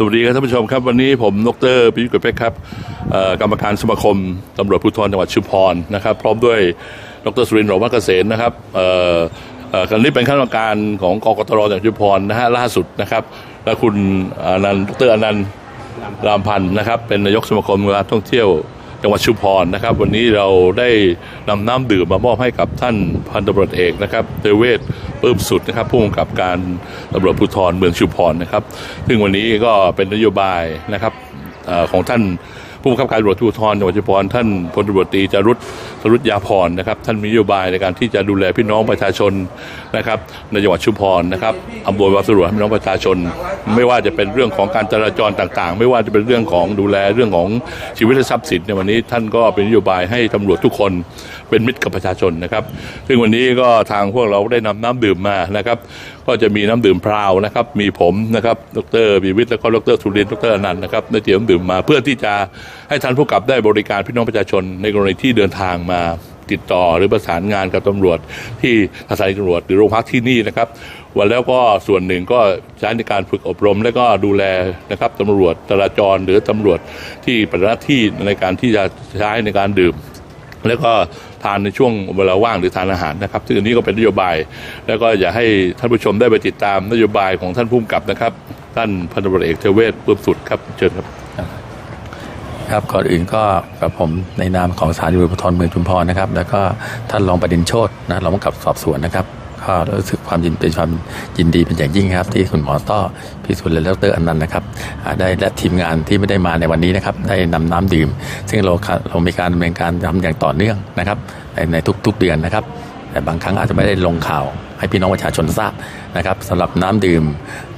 สวัสดีครับท่านผู้ชมครับ วันนี้ผมดรพิยุทธ์กฤษเพชรครับกรรมการสมาคมตำรวจภูธรจังหวัดชุมพรนะครับ พร้อมด้วยดรสุรินทร์หรวัฒน์เกษมนะครับอันนี้เป็นข้าราชการของกกตรจังหวัดชุมพรนะฮะล่าสุดนะครับ และคุณอนันต์ดรอนันต์รามพันธ์นะครับ เป็นนายกสมาคมการท่องเที่ยว จังหวัดชุมพรนะครับ วันนี้เราได้นำน้ำดื่มมามอบให้กับท่านพันตำรวจเอกนะครับเทเวศปลื้มสุดนะครับผู้กำกับการตำรวจภูธรเมืองชุมพรนะครับ ซึ่งวันนี้ก็เป็นนโยบายนะครับอของท่าน ผู้บังคับการตำรวจภูธรจังหวัดชุมพรท่านพลตำรวจตรีจารุตสรุตยาพรนะครับ ท่านมีนโยบายในการที่จะดูแลพี่น้องประชาชนนะครับในจังหวัดชุมพรนะครับอำนวยความสะดวกให้พี่น้องประชาชน ไม่ว่าจะเป็นเรื่องของการจราจรต่างๆ ไม่ว่าจะเป็นเรื่องของดูแลเรื่องของชีวิตและทรัพย์สินในวันนี้ท่านก็เป็นนโยบายให้ตำรวจทุกคนเป็นมิตรกับประชาชนนะครับ ซึ่งวันนี้ก็ทางพวกเราได้นำน้ำดื่มมานะครับ ก็จะมีน้ำดื่มพราวนะครับ มีผมนะครับ ดรบีวิทย์แล้วก็ดรสุรินทร์ดรอนันต์นะครับได้เตรียมดื่มมาเพื่อที่จะให้ท่านผู้กำกับได้บริการพี่น้องประชาชนในกรณีที่เดินทางมาติดต่อหรือประสานงานกับตำรวจที่สถานีตำรวจหรือโรงพักที่นี่นะครับ วันแล้วก็ส่วนหนึ่งก็ใช้ในการฝึกอบรม และก็ดูแลนะครับตำรวจจราจรหรือตำรวจที่ปฏิบัติหน้าที่ในการที่จะใช้ในการดื่ม แล้วก็ทานในช่วงเวลาว่างหรือทานอาหารนะครับซึ่งอันนี้ก็เป็นนโยบาย แล้วก็อยากให้ท่านผู้ชมได้ไปติดตามนโยบายของท่านผู้กำกับนะครับ ท่านพันตำรวจเอกเทเวศเพิ่มสุดครับเชิญครับ ครับก่อนอื่นก็กับผมในนามของสถานีตำรวจภูธรเมืองชุมพรนะครับ แล้วก็ท่านรองประเด็นโชตนะรองผู้กำกับสอบสวนนะครับ ก็รู้สึกความยินเป็นความยินดีเป็นอย่างยิ่งครับ ที่คุณหมอต้อพิสุทธิ์และดรอนันต์นะครับได้และทีมงานที่ไม่ได้มาในวันนี้นะครับได้นำน้ำดื่ม ซึ่งเราเรามีการดำเนินการทำอย่างต่อเนื่องนะครับในในทุกๆเดือนนะครับ แต่บางครั้งอาจจะไม่ได้ลงข่าวให้พี่น้องประชาชนทราบนะครับสำหรับน้ำดื่ม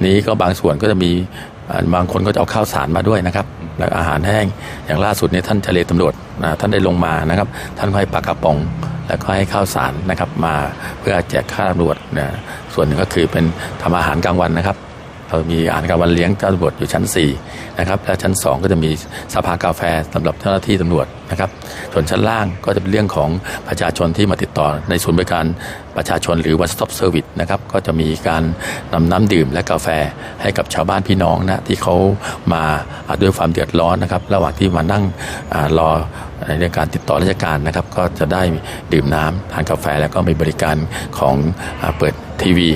นี้ก็บางส่วนก็จะมี บางคนก็จะเอาข้าวสารมาด้วยนะครับและอาหารแห้งอย่างล่าสุดเนี่ยท่านเจเลตำรวจนะท่านได้ลงมานะครับ ท่านให้ปากกระป๋อง แล้วก็ให้ข้าวสารนะครับมาเพื่อแจกข้าตำรวจนะส่วนหนึ่งก็คือเป็นทำอาหารกลางวันนะครับ เรามีอาหารกลางวันเลี้ยงเจ้าตำรวจอยู่ชั้น4นะครับและชั้น 2 ก็จะมีสภากาแฟสำหรับเจ้าหน้าที่ตำรวจนะครับส่วนชั้นล่างก็จะเป็นเรื่องของประชาชนที่มาติดต่อในศูนย์บริการประชาชนหรือ one stop service นะครับก็จะมีการนำน้ำดื่มและกาแฟให้กับชาวบ้านพี่น้องนะที่เขามาด้วยความเดือดร้อนนะครับระหว่างที่มานั่งอรอในเรื่องการติดต่อราชการนะครับ ก็จะได้ดื่มน้ำทานกาแฟแล้วก็มีบริการของอเปิดทีวี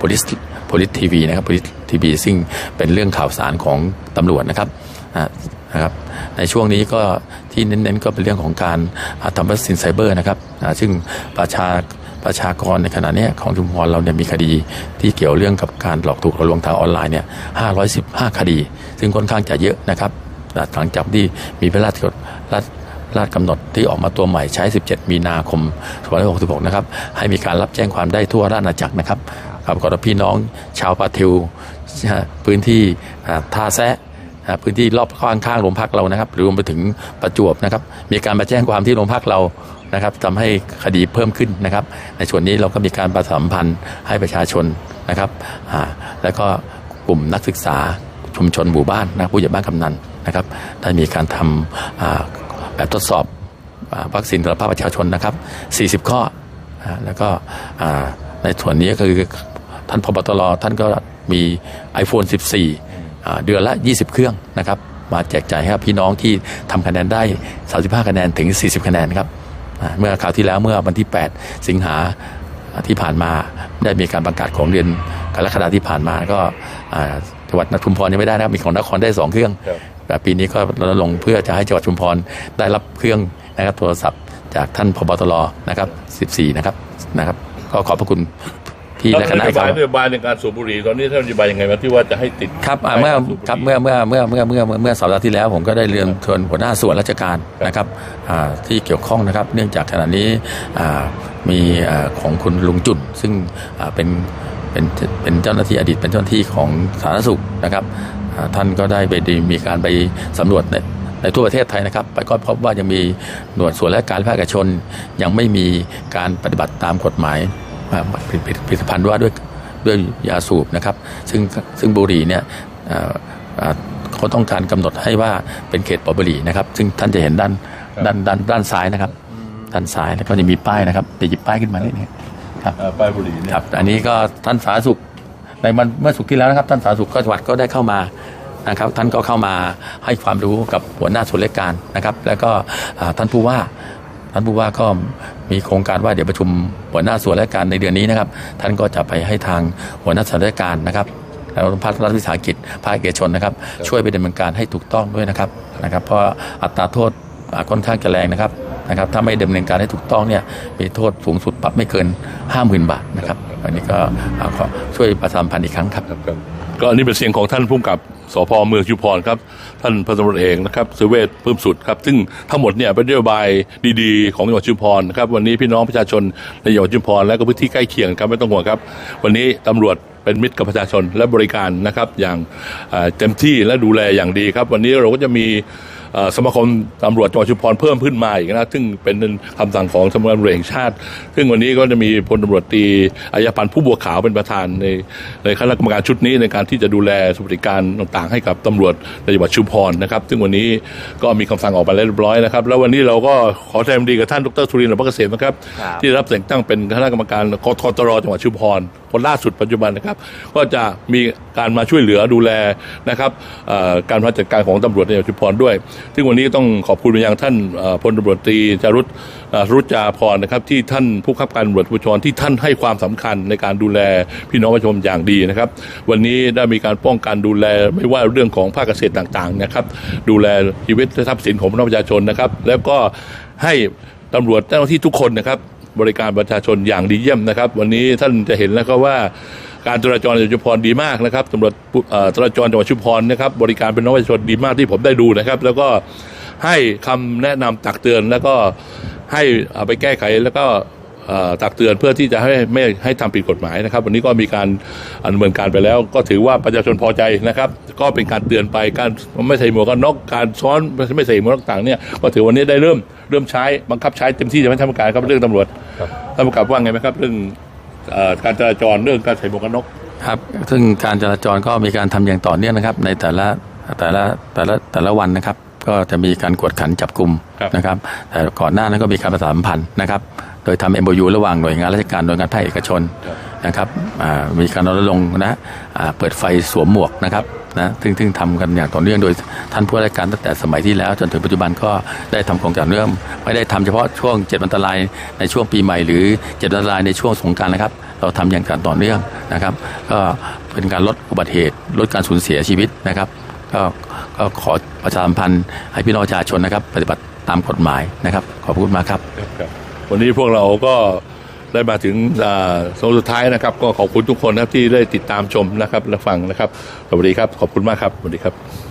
police พลิสทีวีนะครับโพลิสทีวีซึ่งเป็นเรื่องข่าวสารของตำรวจนะครับนะครับในช่วงนี้ก็ที่เน้นๆก็เป็นเรื่องของการอาทำวัคซีนไซเบอร์นะครับซึ่งประชาประชากรในขณะนี้ของชุมพรเราเนี่ยมีคดีที่เกี่ยวเรื่องกับการหลอกถูกหลอกลวงทางออนไลน์เนี่ย515 คดี ซึ่งค่อนข้างจะเยอะนะครับหลังจากที่มีพระราชกฎราชราชกำหนดที่ออกมาตัวใหม่ใช้ 17 มีนาคม2566 นะครับ ให้มีการรับแจ้งความได้ทั่วราชอาณาจักรนะครับ ครับก็พี่น้องชาวปาทิวพื้นที่ท่าแซะพื้นที่รอบข้างข้างๆโรงพักเรานะครับรวมไปถึงประจวบนะครับ มีการมาแจ้งความที่โรงพักเรานะครับทำให้คดีเพิ่มขึ้นนะครับ ในส่วนนี้เราก็มีการประชาสัมพันธ์ให้ประชาชนนะครับแล้วก็กลุ่มนักศึกษาชุมชนหมู่บ้านนะผู้ใหญ่บ้านกำนันนะครับ ได้มีการทำแบบทดสอบวัคซีนสำหรับภาคประชาชนนะครับ 40 ข้อ แล้วก็ในส่วนนี้ก็คือ ท่านพบตรท่านก็มี iPhone 14อ่าเดือนละ 20 เครื่องนะครับ มาแจกจ่ายให้กับพี่น้องที่ทำคะแนนได้ 35 คะแนนถึง 40 คะแนนครับอ่าเมื่อคราวที่แล้วเมื่อวันที่ 8 สิงหาที่ผ่านมาได้มีการประกาศของเดือนกรกฎาที่ผ่านมาก็อ่าจังหวัดนชุมพรยังไม่ได้นะครับมีของนครได้ 2 เครื่องครับแต่ปีนี้ก็รณรงค์เพื่อจะให้จังหวัดชุมพรได้รับเครื่องนะครับโทรศัพท์จากท่านพบตรนะครับ 14 นะครับนะครับ ก็ขอบพระคุณ พี่แล้วและคนณะโยคบารัยบนโยบายในการสูบบุหรี่ตอนนี้ท่านนโยบายยังไงบ้างที่ว่าจะให้ติดครับอ่าเมื่อครับเมื่อเมื่อเมื่อเมื่อเมื่อเมื่อเมื่อสัปดาห์ที่แล้ว ผมก็ได้เรียนเชิญหัวหน้าส่วนราชการนะครับอ่าที่เกี่ยวข้องนะครับ เนื่องจากขณะนี้อ่ามีอ่าของคุณลุงจุนซึ่งอ่าเป็นเป็นเป็นเจ้าหน้าที่อดีตเป็นเจ้าหน้าที่ของสาธารณสุขนะครับอ่าท่านก็ได้ไปดีมีการไปสำรวจในในทั่วประเทศไทยนะครับไปก็พบว่ายังมีหน่วยส่วนราชการภาคเอกชน ยังไม่มีการปฏิบัติตามกฎหมายอ่า ผลิตผลิตผลิตภัณฑ์ว่าด้วยด้วยยาสูบนะครับ ซึ่งซึ่งบุหรี่เนี่ยเอ่อเอ่อเขาต้องการกำหนดให้ว่าเป็นเขตปลอดบุหรี่นะครับ ซึ่งท่านจะเห็นด้านด้านด้านด้านซ้ายนะครับ ด้านซ้ายแล้วก็จะมีป้ายนะครับไปหยิบป้ายขึ้นมาเลยเนี่ยครับเอ่อป้ายบุหรี่เนี่ยครับ อันนี้ก็ท่านสาธารณสุขในวันเมื่อสุกร์ที่แล้วนะครับ ท่านสาธารณสุขก็จังหวัดก็ได้เข้ามานะครับ ท่านก็เข้ามาให้ความรู้กับหัวหน้าส่วนราชการนะครับ แล้วก็อ่าท่านผู้ว่า ท่านผู้ว่าก็มีโครงการว่าเดี๋ยวประชุมหัวหน้าส่วนราชการในเดือนนี้นะครับ ท่านก็จะไปให้ทางหัวหน้าส่วนราชการนะครับแล้วภาครัฐวิสาหกิจภาคเอกชนนะครับ ช่วยไปดำเนินการให้ถูกต้องด้วยนะครับนะครับ เพราะอัตราโทษอ่าค่อนข้างจะแรงนะครับนะครับ ถ้าไม่ดำเนินการให้ถูกต้องเนี่ยมีโทษสูงสุดปรับไม่เกิน 50,000 บาทนะครับอันนี้ก็อ่าขอช่วยประชาสัมพันธ์อีกครั้งครับก็อันนี้เป็นเสียงของท่านผู้กำกับ สพเมืองชุมพรครับท่านพันตำรวจเอกนะครับสุเวชเพิ่มสุดครับซึ่งทั้งหมดเนี่ยเป็นนโยบายดีๆ ของจังหวัดชุมพรนะครับวันนี้พี่น้องประชาชนในจังหวัดชุมพรและก็พื้นที่ใกล้เคียงครับไม่ต้องห่วงครับ วันนี้ตำรวจเป็นมิตรกับประชาชนและบริการนะครับอย่างเต็มที่และดูแลอย่างดีครับ วันนี้เราก็จะมี สมาคมตำรวจจังหวัดชุมพรเพิ่มขึ้นมาอีกนะซึ่งเป็นคำสั่งของสำนักงานตำรวจแห่งชาติ ซึ่งวันนี้ก็จะมีพลตำรวจตรีอายพันธ์ผู้บัวขาวเป็นประธานในในคณะกรรมการชุดนี้ในการที่จะดูแลสวัสดิการต่างๆ ให้กับตำรวจในจังหวัดชุมพรนะครับ ซึ่งวันนี้ก็มีคำสั่งออกมาแล้วเรียบร้อยนะครับ แล้ววันนี้เราก็ขอแสดงความดีกับท่านดรสุรินทร์หลวงพระเกษมนะครับครับที่ได้รับแต่งตั้งเป็นคณะกรรมการกทตรจังหวัดชุมพร คนล่าสุดปัจจุบันนะครับ ก็จะมีการมาช่วยเหลือดูแลนะครับการพัฒนาจัดการของตำรวจในจังหวัดชุมพรด้วย ซึ่งวันนี้ต้องขอบคุณไปยังท่านพลตำรวจตรีจารุตรุจจาพรนะครับที่ท่านผู้ขับการตำรวจภูธรที่ท่านให้ความสำคัญในการดูแลพี่น้องประชาชนอย่างดีนะครับ วันนี้ได้มีการป้องกันดูแลไม่ว่าเรื่องของภาคเกษตรต่างๆนะครับ ดูแลชีวิตและทรัพย์สินของพี่น้องประชาชนนะครับ แล้วก็ให้ตำรวจเจ้าหน้าที่ทุกคนนะครับ บริการประชาชนอย่างดีเยี่ยมนะครับ วันนี้ท่านจะเห็นแล้วก็ว่าการจราจรจังหวัดชุมพรดีมากนะครับตำรวจจราจรจังหวัดชุมพรนะครับ บริการเป็นน้องประชาชนดีมากที่ผมได้ดูนะครับ แล้วก็ให้คำแนะนำตักเตือนแล้วก็ให้ไปแก้ไขแล้วก็ตักเตือนเพื่อที่จะให้ไม่ให้ทำผิดกฎหมายนะครับ วันนี้ก็มีการดำเนินการไปแล้ว ก็ถือว่าประชาชนพอใจนะครับ ก็เป็นการเตือนไปการไม่ใส่หมวกกันน็อกการซ้อนไม่ใส่หมวกนอกต่างเนี่ยก็ถือวันนี้ได้เริ่ม เริ่มใช้บังคับใช้เต็มที่จะไม่ทำการครับเรื่องตำรวจท่านผู้กำกับว่าไงไหมครับ เรื่องเอ่อการจราจรเรื่องการใส่หมวกกันน็อกครับ ซึ่งการจราจรก็มีการทำอย่างต่อเนื่องนะครับ ในแต่ละแต่ละแต่ละแต่ละวันนะครับ ก็จะมีการกวดขันจับกลุ่มนะครับ แต่ก่อนหน้านั้นก็มีการประสานสัมพันธ์นะครับ โดยทำ MOU ระหว่างหน่วยงานราชการหน่วยงานภาคเอกชนนะครับอ่ามีการรณรงค์นะอ่าเปิดไฟสวมหมวกนะครับ นะซึ่งซึ่งทำกันอย่างต่อเนื่องโดยท่านผู้ราชการตั้งแต่สมัยที่แล้ว จนถึงปัจจุบันก็ได้ทำโครงการเนื่องไม่ได้ทำเฉพาะช่วงเจ็ดวันอันตรายในช่วงปีใหม่หรือเจ็ดวันอันตรายในช่วงสงการนะครับ เราทำอย่างต่อเนื่องนะครับ ก็เป็นการลดอุบัติเหตุลดการสูญเสียชีวิตนะครับก็ก็ขอประชาสัมพันธ์ให้พี่น้องประชาชนนะครับ ปฏิบัติตามกฎหมายนะครับ ขอบคุณมากครับ วันนี้พวกเราก็ ได้มาถึงอ่งสุดท้ายนะครับ ก็ขอบคุณทุกคนนะครับที่ได้ติดตามชมนะครับและฟังนะครับ สวัสดีครับ ขอบคุณมากครับ สวัสดีครับ